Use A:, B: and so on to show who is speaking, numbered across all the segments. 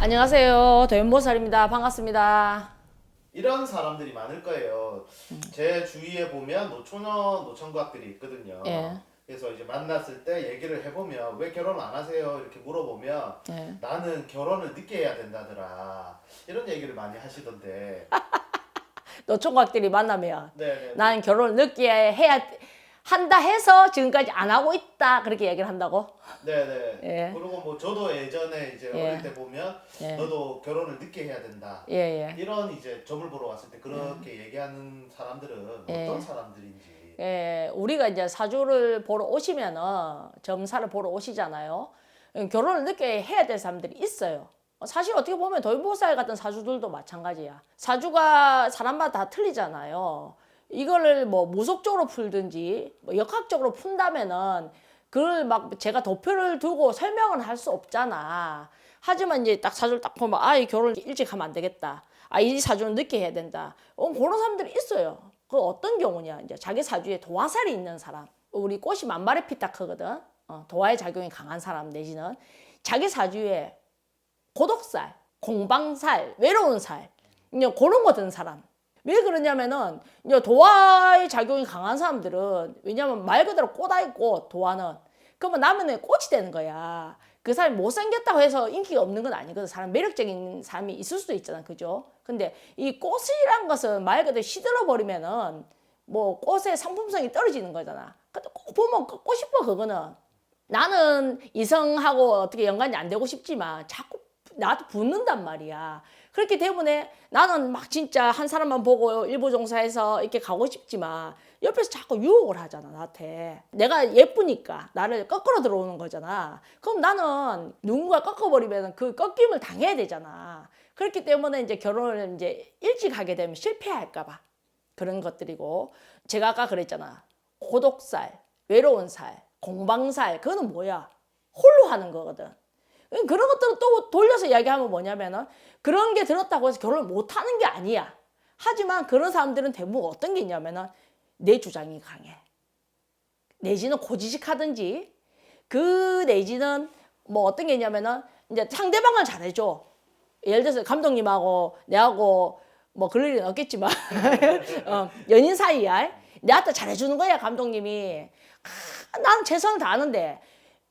A: 안녕하세요. 도연보살입니다. 반갑습니다.
B: 이런 사람들이 많을 거예요.
A: 음.
B: 제 주위에 보면 노처녀 노천각들이 있거든요.
A: 예.
B: 그래서 이제 만났을 때 얘기를 해보면 왜 결혼 안 하세요 이렇게 물어보면
A: 예.
B: 나는 결혼을 늦게 해야 된다더라 이런 얘기를 많이 하시던데.
A: 노총각들이 만나면
B: 네네.
A: 난 결혼을 늦게 해야 한다 해서 지금까지 안 하고 있다 그렇게 얘기를 한다고.
B: 네네.
A: 예.
B: 그리고 뭐 저도 예전에 이제
A: 예.
B: 어릴 때 보면
A: 예.
B: 너도 결혼을 늦게 해야 된다.
A: 예 예.
B: 이런 이제 점을 보러 왔을 때 그렇게 얘기하는 사람들은
A: 예.
B: 어떤 사람들인지.
A: 예, 우리가 이제 사주를 보러 오시면은 점사를 보러 오시잖아요. 음, 결혼을 늦게 해야 될 사람들이 있어요. 사실 어떻게 보면 도인보살 같은 사주들도 마찬가지야. 사주가 사람마다 다 틀리잖아요. 이거를 뭐 무속적으로 풀든지 뭐 역학적으로 푼다면은 그걸 막 제가 도표를 두고 설명을 할수 없잖아. 하지만 이제 딱 사주를 딱 보면 아, 이 결혼 일찍 하면 안 되겠다. 아, 이 사주는 늦게 해야 된다. 어, 그런 사람들이 있어요. 그 어떤 경우냐? 이제 자기 사주에 도화살이 있는 사람. 우리 꽃이 만발의 피타크거든. 어, 도화의 작용이 강한 사람 내지는 자기 사주에 고독살, 공방살, 외로운 살, 이제 그런 거 든 사람. 왜 그러냐면은 이제 도화의 작용이 강한 사람들은 왜냐면 말 그대로 꽃아있고 도화는 그러면 나면은 꽃이 되는 거야. 그 사람이 못생겼다고 해서 인기가 없는 건 아니거든. 사람 매력적인 사람이 있을 수도 있잖아. 그죠? 근데 이 꽃이란 것은 말 그대로 시들어 버리면은 뭐 꽃의 상품성이 떨어지는 거잖아. 근데 꼭 보면 꺾고 싶어 그거는. 나는 이성하고 어떻게 연관이 안 되고 싶지만 자꾸 나도 붙는단 말이야. 그렇기 때문에 나는 막 진짜 한 사람만 보고 일부 종사해서 이렇게 가고 싶지만 옆에서 자꾸 유혹을 하잖아 나한테. 내가 예쁘니까 나를 꺾으러 들어오는 거잖아. 그럼 나는 누군가 꺾어버리면 그 꺾임을 당해야 되잖아. 그렇기 때문에 이제 결혼을 이제 일찍 하게 되면 실패할까봐 그런 것들이고 제가 아까 그랬잖아. 고독살, 외로운 살, 공방살 그거는 뭐야? 홀로 하는 거거든. 그런 것들은 또 돌려서 이야기하면 뭐냐면은 그런 게 들었다고 해서 결혼을 못 하는 게 아니야. 하지만 그런 사람들은 대부분 어떤 게 있냐면은 내 주장이 강해. 내지는 고지식하든지 그 내지는 뭐 어떤 게 있냐면은 이제 상대방을 잘해줘. 예를 들어서 감독님하고 내하고 뭐 그럴 일은 없겠지만 어, 연인 사이야. 내한테 잘해주는 거야 감독님이. 아, 나는 최선을 다하는데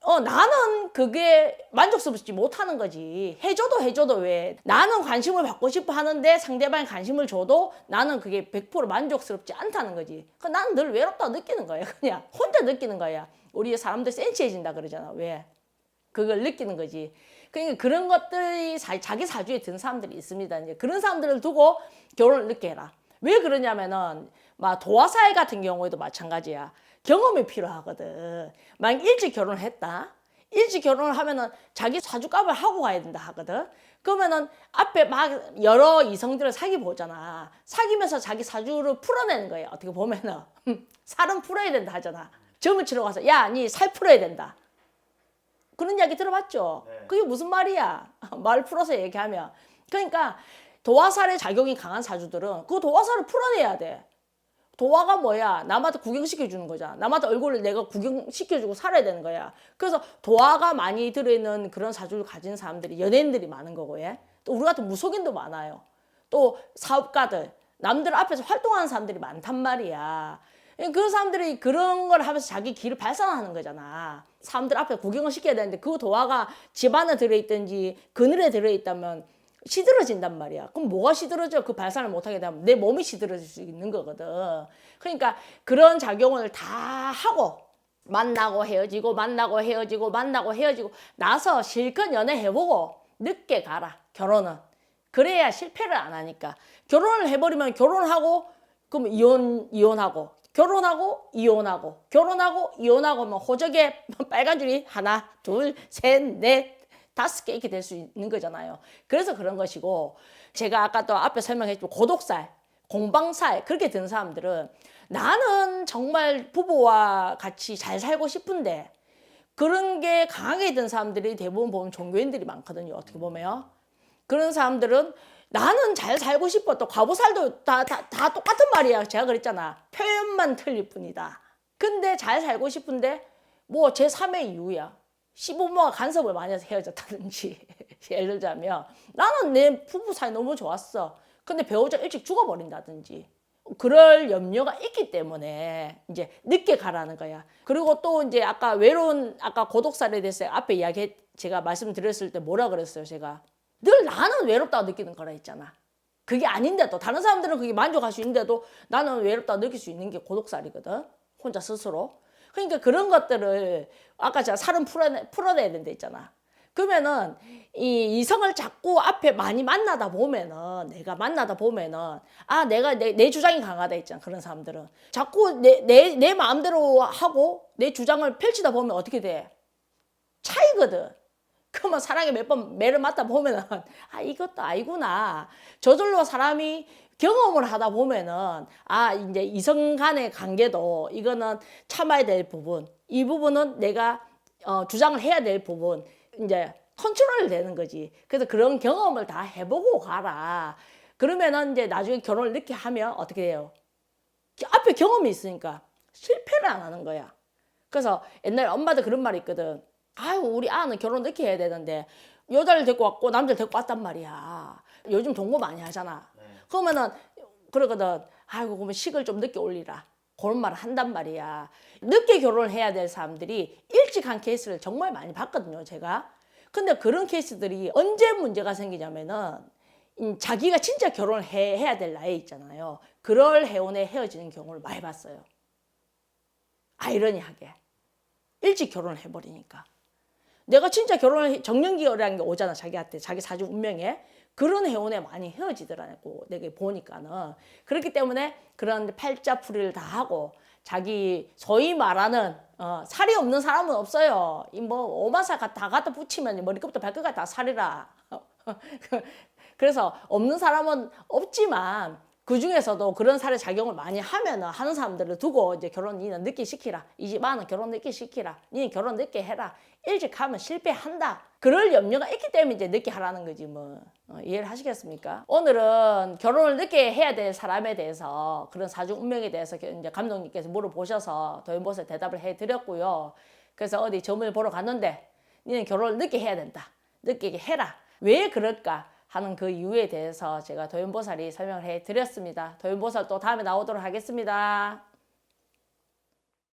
A: 어 나는 그게 만족스럽지 못하는 거지. 해줘도 해줘도 왜. 나는 관심을 받고 싶어 하는데 상대방이 관심을 줘도 나는 그게 100% 만족스럽지 않다는 거지. 그 나는 늘 외롭다 느끼는 거야. 그냥 혼자 느끼는 거야. 우리 사람들 센치해진다 그러잖아. 왜? 그걸 느끼는 거지. 그러니까 그런 것들이 자, 자기 사주에 든 사람들이 있습니다. 이제 그런 사람들을 두고 결혼을 늦게 해라. 왜 그러냐면은 막 도화사회 같은 경우에도 마찬가지야. 경험이 필요하거든. 만약 일찍 결혼을 했다. 일찍 결혼을 하면은 자기 사주값을 하고 가야 된다 하거든. 그러면은 앞에 막 여러 이성들을 사귀 보잖아. 사귀면서 자기 사주를 풀어내는 거예요. 어떻게 보면은 살은 풀어야 된다 하잖아. 점을 치러 가서 야, 니 살 풀어야 된다. 그런 이야기 들어봤죠?
B: 네.
A: 그게 무슨 말이야? 말 풀어서 얘기하면. 그러니까 도화살의 작용이 강한 사주들은 그 도화살을 풀어내야 돼. 도화가 뭐야? 남한테 구경시켜주는 거잖아. 남한테 얼굴을 내가 구경시켜주고 살아야 되는 거야. 그래서 도화가 많이 들어있는 그런 사주를 가진 사람들이 연예인들이 많은 거고, 예? 또 우리 같은 무속인도 많아요. 또 사업가들, 남들 앞에서 활동하는 사람들이 많단 말이야. 그 사람들이 그런 걸 하면서 자기 길을 발산하는 거잖아. 사람들 앞에 구경을 시켜야 되는데 그 도화가 집 안에 들어있든지 그늘에 들어있다면 시들어진단 말이야. 그럼 뭐가 시들어져? 그 발산을 못하게 되면 내 몸이 시들어질 수 있는 거거든. 그러니까 그런 작용을 다 하고 만나고 헤어지고 만나고 헤어지고 만나고 헤어지고 나서 실컷 연애 해보고 늦게 가라. 결혼은. 그래야 실패를 안 하니까. 결혼을 해버리면 결혼하고 그럼 이혼 이혼하고 결혼하고 이혼하고 결혼하고 이혼하고 뭐 호적에 빨간 줄이 하나 둘 셋 넷 다섯 개 이렇게 될 수 있는 거잖아요. 그래서 그런 것이고 제가 아까 또 앞에 설명했지만 고독살, 공방살 그렇게 든 사람들은 나는 정말 부부와 같이 잘 살고 싶은데 그런 게 강하게 든 사람들이 대부분 보면 종교인들이 많거든요. 어떻게 보면 그런 사람들은 나는 잘 살고 싶어. 또 과부살도 다, 다, 다 똑같은 말이야. 제가 그랬잖아. 표현만 틀릴 뿐이다. 근데 잘 살고 싶은데 뭐 제3의 이유야. 시부모가 간섭을 많이 해서 헤어졌다든지. 예를 들자면 나는 내 부부 사이 너무 좋았어. 근데 배우자 일찍 죽어버린다든지. 그럴 염려가 있기 때문에 이제 늦게 가라는 거야. 그리고 또 이제 아까 외로운 아까 고독살에 대해서 앞에 이야기 제가 말씀드렸을 때 뭐라 그랬어요, 제가. 늘 나는 외롭다고 느끼는 거라 했잖아. 그게 아닌데도 다른 사람들은 그게 만족할 수 있는데도 나는 외롭다고 느낄 수 있는 게 고독살이거든. 혼자 스스로. 그러니까 그런 것들을 아까 제가 살은 풀어내, 풀어내야 된다 했잖아. 그러면은 이 이성을 자꾸 앞에 많이 만나다 보면은 내가 만나다 보면은 아 내가 내, 내 주장이 강하다 했잖아 그런 사람들은. 자꾸 내, 내, 내 마음대로 하고 내 주장을 펼치다 보면 어떻게 돼? 차이거든. 그러면 사랑에 몇 번 매를 맞다 보면은 아 이것도 아니구나. 저절로 사람이 경험을 하다 보면은 아 이제 이성 간의 관계도 이거는 참아야 될 부분 이 부분은 내가 어, 주장을 해야 될 부분 이제 컨트롤 되는 거지. 그래서 그런 경험을 다 해보고 가라. 그러면은 이제 나중에 결혼을 늦게 하면 어떻게 돼요? 앞에 경험이 있으니까 실패를 안 하는 거야. 그래서 옛날에 엄마도 그런 말이 있거든. 아유 우리 아는 결혼 늦게 해야 되는데 여자를 데리고 왔고 남자를 데리고 왔단 말이야. 요즘 동거 많이 하잖아.
B: 네.
A: 그러면은 그러거든. 아이고 그러면 식을 좀 늦게 올리라. 그런 말을 한단 말이야. 늦게 결혼을 해야 될 사람들이 일찍 한 케이스를 정말 많이 봤거든요 제가. 근데 그런 케이스들이 언제 문제가 생기냐면은 음, 자기가 진짜 결혼을 해, 해야 될 나이에 있잖아요. 그럴 해운에 헤어지는 경우를 많이 봤어요. 아이러니하게. 일찍 결혼을 해버리니까. 내가 진짜 결혼을 해- 정년기라는 게 오잖아 자기한테. 자기 사주 운명에 그런 해운에 많이 헤어지더라고 내가 보니까는. 그렇기 때문에 그런 팔자풀이를 다 하고 자기 소위 말하는 어, 살이 없는 사람은 없어요. 이뭐 오마살 다 갖다 붙이면 머리끝부터 발끝까지 다 살이라. 그래서 없는 사람은 없지만 그 중에서도 그런 사례 작용을 많이 하면 하는 사람들을 두고 이제 결혼 니는 늦게 시키라. 이 집안은 결혼 늦게 시키라. 니는 결혼 늦게 해라. 일찍 하면 실패한다. 그럴 염려가 있기 때문에 이제 늦게 하라는 거지 뭐. 어, 이해를 하시겠습니까? 오늘은 결혼을 늦게 해야 될 사람에 대해서 그런 사주 운명에 대해서 이제 감독님께서 물어보셔서 도연보세 대답을 해드렸고요. 그래서 어디 점을 보러 갔는데 니는 결혼을 늦게 해야 된다. 늦게 해라. 왜 그럴까 하는 그 이유에 대해서 제가 도연보살이 설명을 해 드렸습니다. 도연보살 또 다음에 나오도록 하겠습니다.